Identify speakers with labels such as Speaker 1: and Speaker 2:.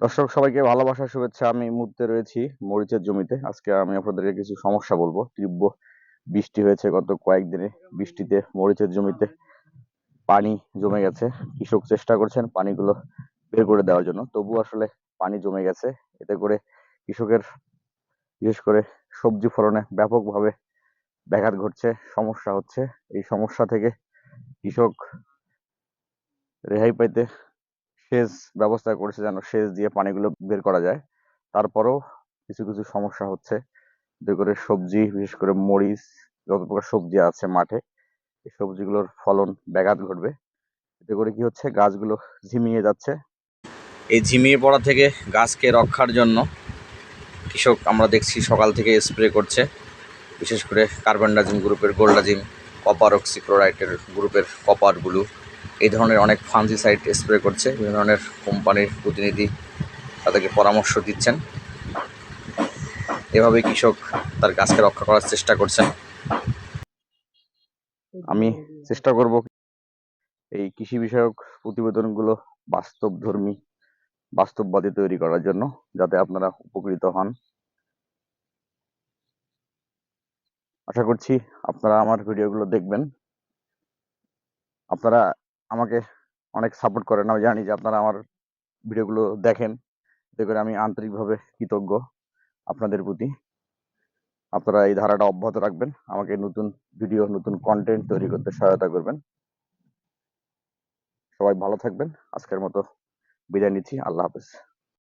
Speaker 1: দর্শক, সবাইকে ভালোবাসা, শুভেচ্ছা। আমি মুহূর্তে রয়েছি মরিচের জমিতে। আজকে আমি আপনাদেরকে কিছু সমস্যা বলব। তীব্র বৃষ্টি হয়েছে গত কয়েকদিনে। বৃষ্টিতে মরিচের জমিতে পানি জমে গেছে। কৃষক চেষ্টা করছেন পানিগুলো বের করে দেওয়ার জন্য। তবু আসলে পানি জমে গেছে। এতে করে কৃষকের, বিশেষ করে সবজি ফলনে ব্যাপকভাবে ব্যাঘাত ঘটছে, সমস্যা হচ্ছে। এই সমস্যা থেকে কৃষক রেহাই পাইতে সেচ ব্যবস্থা করেছে যেন সেচ দিয়ে পানিগুলো বের করা যায়। তারপরেও কিছু কিছু সমস্যা হচ্ছে। এতে করে সবজি, বিশেষ করে মরিচ, যত প্রকার সবজি আছে মাঠে, এই সবজিগুলোর ফলন ব্যাঘাত ঘটবে। এতে করে কি হচ্ছে, গাছগুলো ঝিমিয়ে যাচ্ছে। এই ঝিমিয়ে পড়া থেকে গাছকে রক্ষার জন্য কৃষক আমরা দেখছি সকাল থেকে স্প্রে করছে। বিশেষ করে কার্বন কার্বনডাজিম গ্রুপের, গোল্ডাজিম, কপার অক্সিক্লোরাইটের গ্রুপের কপার, ব্লু এই ধরনের অনেক ফাঞ্জিসাইড স্প্রে করছে, বিভিন্ন ধরনের কোম্পানির প্রতিনিধি তাদেরকে পরামর্শ দিচ্ছেন। এভাবে কৃষক তার গাছকে রক্ষা করার চেষ্টা করছেন। আমি চেষ্টা করব এই কৃষি বিষয়ক প্রতিবেদনগুলো বাস্তবধর্মী, বাস্তববাদী তৈরি করার জন্য, যাতে আপনারা উপকৃত হন। আশা করছি আপনারা আমার ভিডিওগুলো দেখবেন। আপনারা আমাকে অনেক সাপোর্ট করেন। আমি জানি যে আপনারা আমার ভিডিওগুলো দেখেন। এতে করে আমি আন্তরিকভাবে কৃতজ্ঞ আপনাদের প্রতি। আপনারা এই ধারাটা অব্যাহত রাখবেন। আমাকে নতুন ভিডিও, নতুন কন্টেন্ট তৈরি করতে সহায়তা করবেন। সবাই ভালো থাকবেন। আজকের মতো বিদায় নিচ্ছি। আল্লাহ হাফেজ।